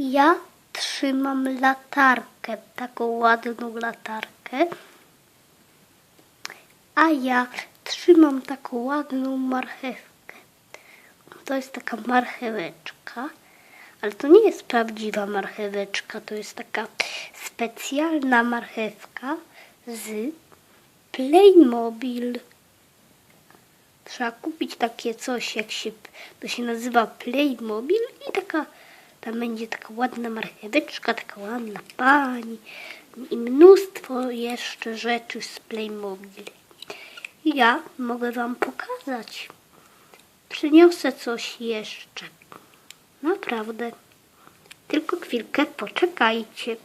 Ja trzymam latarkę, taką ładną latarkę. A ja trzymam taką ładną marchewkę. To jest taka marcheweczka, ale to nie jest prawdziwa marcheweczka, to jest taka specjalna marchewka z Playmobil. Trzeba kupić takie coś, jak się, to się nazywa Playmobil i taka, tam będzie taka ładna marcheweczka, taka ładna pani i mnóstwo jeszcze rzeczy z Playmobil. Ja mogę wam pokazać. Przyniosę coś jeszcze. Naprawdę. Tylko chwilkę poczekajcie.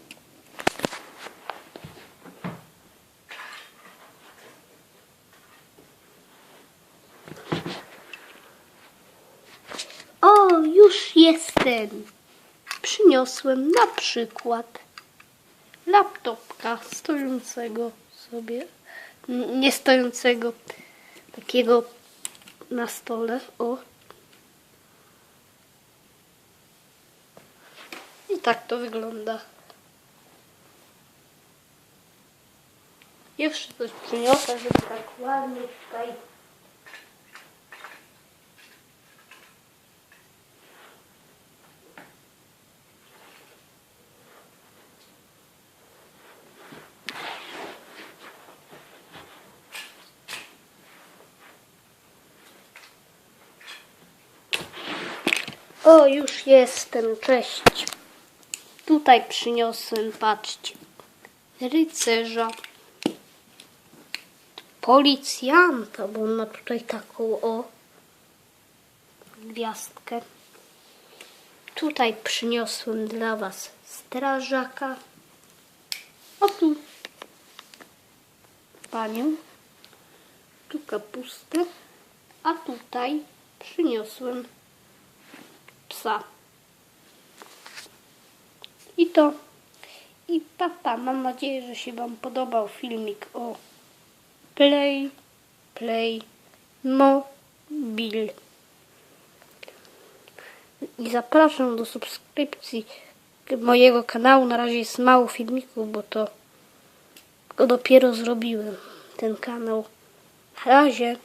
O, już jestem. Przyniosłem na przykład laptopka stojącego sobie, nie stojącego, takiego na stole. O. I tak to wygląda. Jeszcze coś przyniosę, żeby tak ładnie tutaj O, już jestem, cześć. Tutaj przyniosłem, patrzcie, rycerza, policjanta, bo on ma tutaj taką o gwiazdkę. Tutaj przyniosłem dla was strażaka. O tu panią, tu kapustę, a tutaj przyniosłem psa. I to. I papa, mam nadzieję, że się Wam podobał filmik o Play, Play, Mobil. I zapraszam do subskrypcji mojego kanału. Na razie jest mało filmików, bo to dopiero zrobiłem, ten kanał. Na razie.